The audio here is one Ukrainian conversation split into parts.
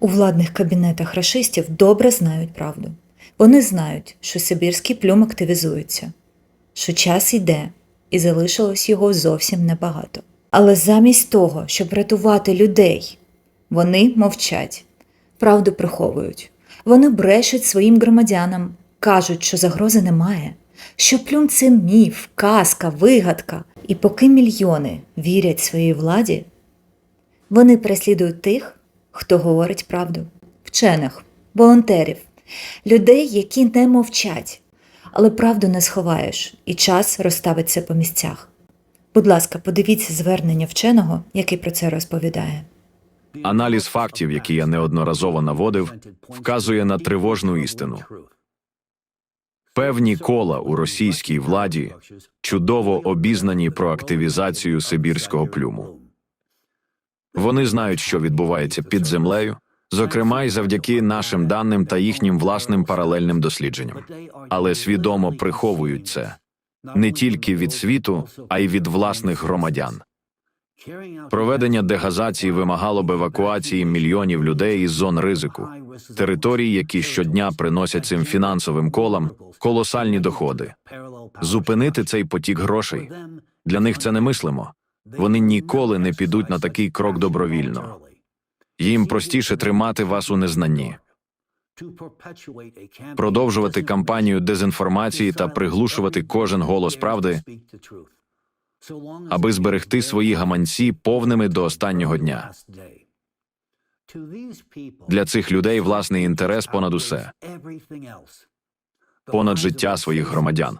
У владних кабінетах рашистів добре знають правду. Вони знають, що Сибірський плюм активізується, що час йде, і залишилось його зовсім небагато. Але замість того, щоб рятувати людей, вони мовчать, правду приховують. Вони брешуть своїм громадянам, кажуть, що загрози немає, що плюм це міф, казка, вигадка. І поки мільйони вірять своїй владі, вони переслідують тих, хто говорить правду, вчених, волонтерів, людей, які не мовчать, але правду не сховаєш, і час розставиться по місцях. Будь ласка, подивіться звернення вченого, який про це розповідає. Аналіз фактів, які я неодноразово наводив, вказує на тривожну істину. Певні кола у російській владі чудово обізнані про активізацію сибірського плюму. Вони знають, що відбувається під землею, зокрема й завдяки нашим даним та їхнім власним паралельним дослідженням, але свідомо приховують це не тільки від світу, а й від власних громадян. Проведення дегазації вимагало б евакуації мільйонів людей із зон ризику, територій, які щодня приносять цим фінансовим колам колосальні доходи. Зупинити цей потік грошей для них це немислимо. Вони ніколи не підуть на такий крок добровільно. Їм простіше тримати вас у незнанні, продовжувати кампанію дезінформації та приглушувати кожен голос правди, аби зберегти свої гаманці повними до останнього дня. Для цих людей власний інтерес понад усе, понад життя своїх громадян,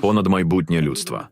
понад майбутнє людства.